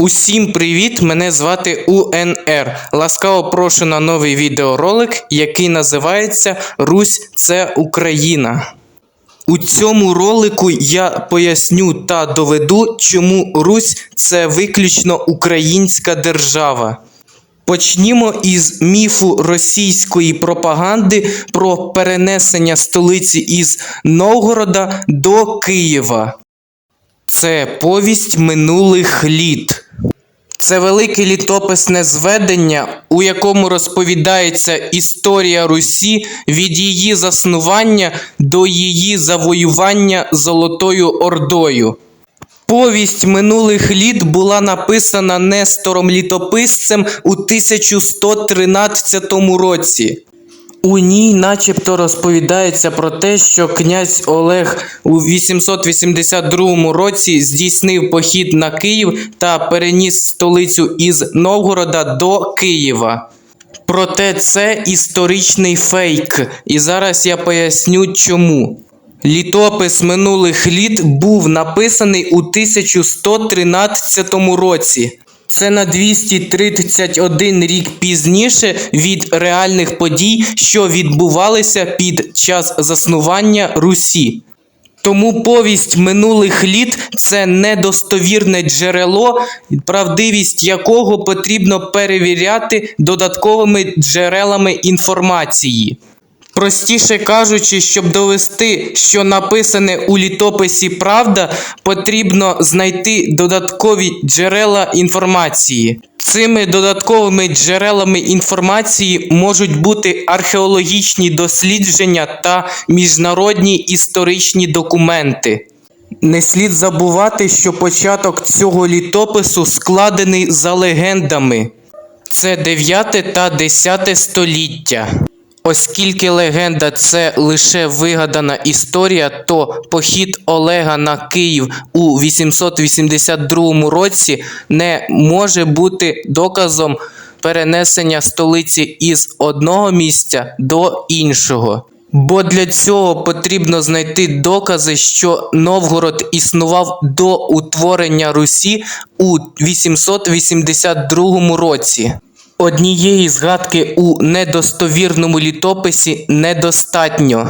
Усім привіт! Мене звати УНР. Ласкаво прошу на новий відеоролик, який називається Русь це Україна. У цьому ролику я поясню та доведу, чому Русь це виключно українська держава. Почнімо із міфу російської пропаганди про перенесення столиці із Новгорода до Києва. Це повість минулих літ. Це велике літописне зведення, у якому розповідається історія Русі від її заснування до її завоювання Золотою Ордою. Повість минулих літ була написана Нестором Літописцем у 1113 році. У ній начебто розповідається про те, що князь Олег у 882 році здійснив похід на Київ та переніс столицю із Новгорода до Києва. Проте це історичний фейк, і зараз я поясню чому. Літопис минулих літ був написаний у 1113 році. Це на 231 рік пізніше від реальних подій, що відбувалися під час заснування Русі. Тому повість минулих літ це недостовірне джерело, правдивість якого потрібно перевіряти додатковими джерелами інформації. Простіше кажучи, щоб довести, що написане у літописі правда, потрібно знайти додаткові джерела інформації. Цими додатковими джерелами інформації можуть бути археологічні дослідження та міжнародні історичні документи. Не слід забувати, що початок цього літопису складений за легендами. Це 9 та 10 століття. Оскільки легенда це лише вигадана історія, то похід Олега на Київ у 882 році не може бути доказом перенесення столиці із одного місця до іншого. Бо для цього потрібно знайти докази, що Новгород існував до утворення Русі у 882 році. Однієї згадки у недостовірному літописі недостатньо.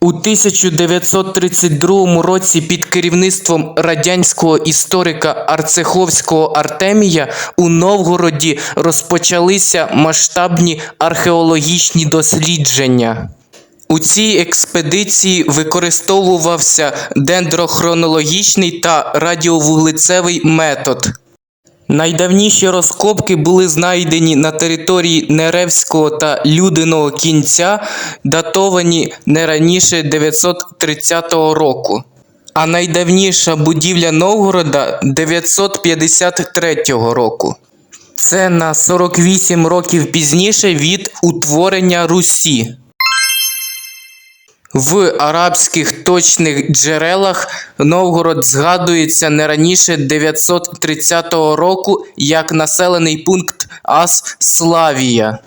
У 1932 році під керівництвом радянського історика Арцеховського Артемія у Новгороді розпочалися масштабні археологічні дослідження. У цій експедиції використовувався дендрохронологічний та радіовуглецевий метод. Найдавніші розкопки були знайдені на території Неревського та Людиного кінця, датовані не раніше 930 року. А найдавніша будівля Новгорода 953 року. Це на 48 років пізніше від утворення Русі. В арабських точних джерелах Новгород згадується не раніше 930 року як населений пункт Ас-Славія.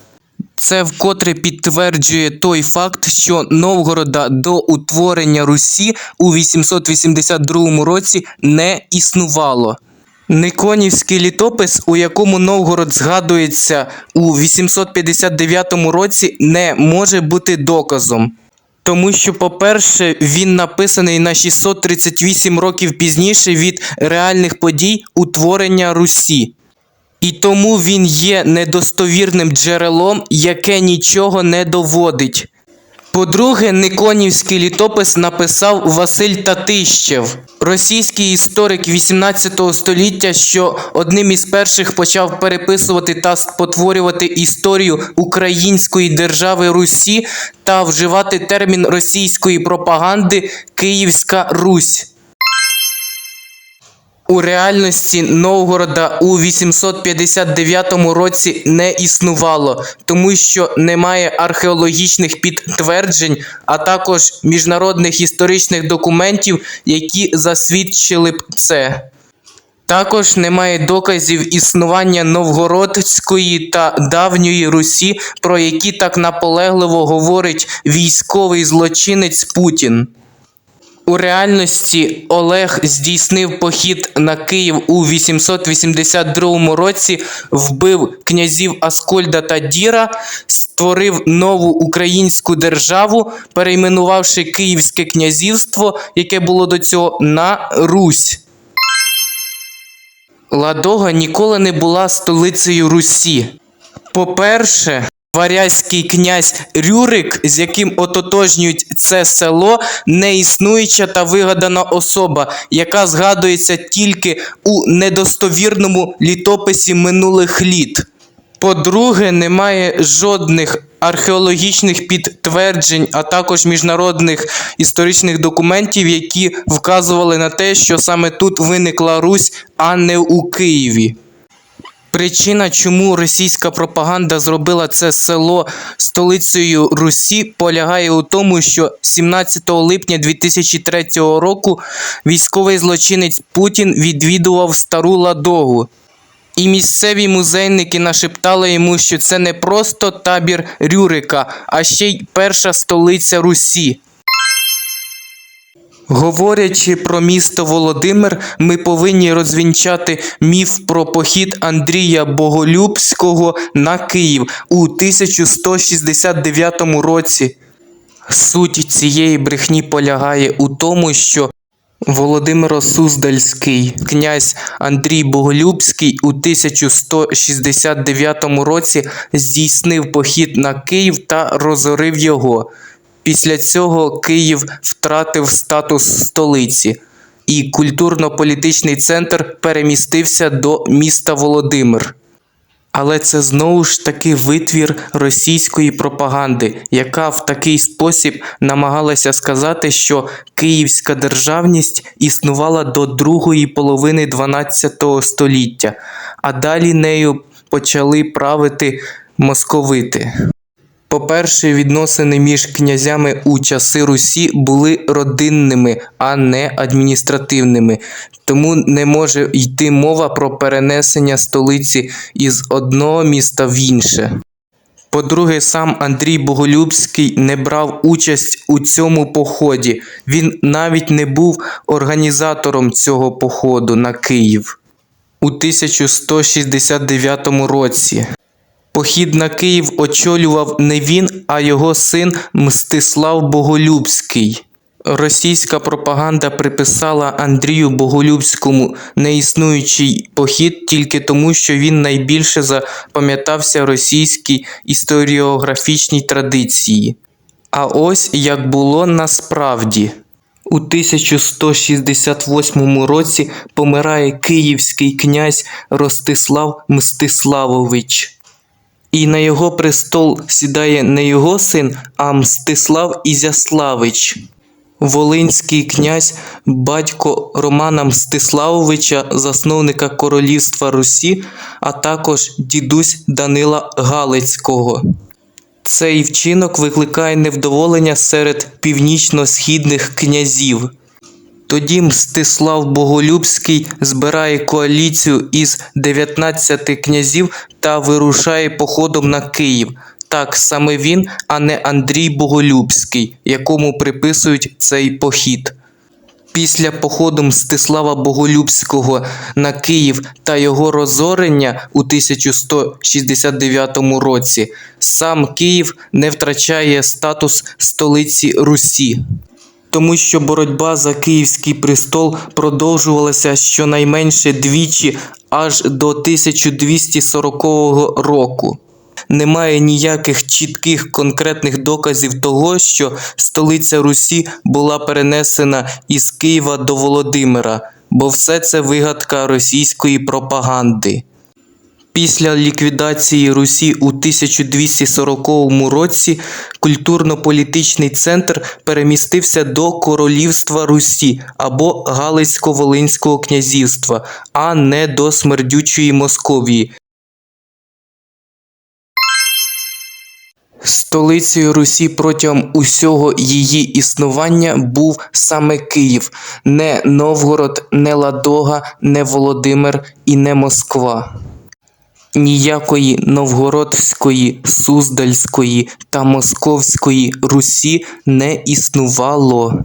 Це вкотре підтверджує той факт, що Новгорода до утворення Русі у 882 році не існувало. Никонівський літопис, у якому Новгород згадується у 859 році, не може бути доказом. Тому що, по-перше, він написаний на 638 років пізніше від реальних подій утворення Русі. І тому він є недостовірним джерелом, яке нічого не доводить. По-друге, Никонівський літопис написав Василь Татищев, російський історик 18 століття, що одним із перших почав переписувати та спотворювати історію української держави Русі та вживати термін російської пропаганди Київська Русь. У реальності Новгорода у 859 році не існувало, тому що немає археологічних підтверджень, а також міжнародних історичних документів, які засвідчили б це. Також немає доказів існування Новгородської та давньої Русі, про які так наполегливо говорить військовий злочинець Путін. У реальності Олег здійснив похід на Київ у 882 році, вбив князів Аскольда та Діра, створив нову українську державу, перейменувавши Київське князівство, яке було до цього, на Русь. Ладога ніколи не була столицею Русі. По-перше, варязький князь Рюрик, з яким ототожнюють це село, не існуюча та вигадана особа, яка згадується тільки у недостовірному літописі минулих літ. По-друге, немає жодних археологічних підтверджень, а також міжнародних історичних документів, які вказували на те, що саме тут виникла Русь, а не у Києві. Причина, чому російська пропаганда зробила це село столицею Русі, полягає у тому, що 17 липня 2003 року військовий злочинець Путін відвідував стару Ладогу. І місцеві музейники нашептали йому, що це не просто табір Рюрика, а ще й перша столиця Русі. Говорячи про місто Володимир, ми повинні розвінчати міф про похід Андрія Боголюбського на Київ у 1169 році. Суть цієї брехні полягає у тому, що Володимиро Суздальський князь Андрій Боголюбський у 1169 році здійснив похід на Київ та розорив його. Після цього Київ втратив статус столиці, і культурно-політичний центр перемістився до міста Володимир. Але це знову ж таки витвір російської пропаганди, яка в такий спосіб намагалася сказати, що київська державність існувала до другої половини 12 століття, а далі нею почали правити московити. По-перше, відносини між князями у часи Русі були родинними, а не адміністративними, тому не може йти мова про перенесення столиці із одного міста в інше. По-друге, сам Андрій Боголюбський не брав участь у цьому поході. Він навіть не був організатором цього походу на Київ у 1169 році. Похід на Київ очолював не він, а його син Мстислав Боголюбський. Російська пропаганда приписала Андрію Боголюбському неіснуючий похід тільки тому, що він найбільше запам'ятався російській історіографічній традиції. А ось як було насправді. У 1168 році помирає київський князь Ростислав Мстиславович. І на його престол сідає не його син, а Мстислав Ізяславич. Волинський князь, батько Романа Мстиславовича, засновника королівства Русі, а також дідусь Данила Галицького. Цей вчинок викликає невдоволення серед північно-східних князів. Тоді Мстислав Боголюбський збирає коаліцію із 19 князів та вирушає походом на Київ. Так саме він, а не Андрій Боголюбський, якому приписують цей похід. Після походу Мстислава Боголюбського на Київ та його розорення у 1169 році сам Київ не втрачає статус столиці Русі тому що боротьба за київський престол продовжувалася щонайменше двічі аж до 1240 року. Немає ніяких чітких конкретних доказів того, що столиця Русі була перенесена із Києва до Володимира, бо все це вигадка російської пропаганди. Після ліквідації Русі у 1240 році культурно-політичний центр перемістився до Королівства Русі або Галицько-Волинського князівства, а не до смердючої Московії. Столицею Русі протягом усього її існування був саме Київ, не Новгород, не Ладога, не Володимир і не Москва. Ніякої новгородської, суздальської та московської Русі не існувало.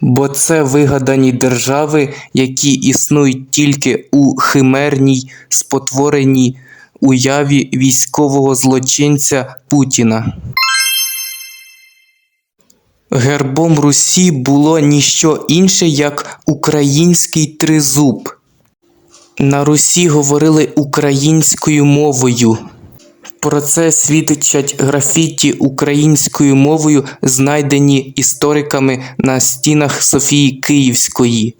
Бо це вигадані держави, які існують тільки у химерній, спотвореній уяві військового злочинця Путіна. Гербом Русі було ніщо інше, як український тризуб. На Русі говорили українською мовою. Про це свідчать графіті українською мовою, знайдені істориками на стінах Софії Київської.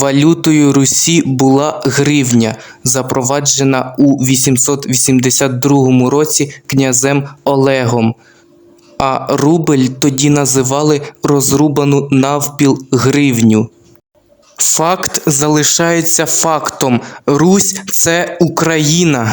Валютою Русі була гривня, запроваджена у 882 році князем Олегом, а рубль тоді називали розрубану навпіл гривню. Факт залишається фактом: Русь це Україна.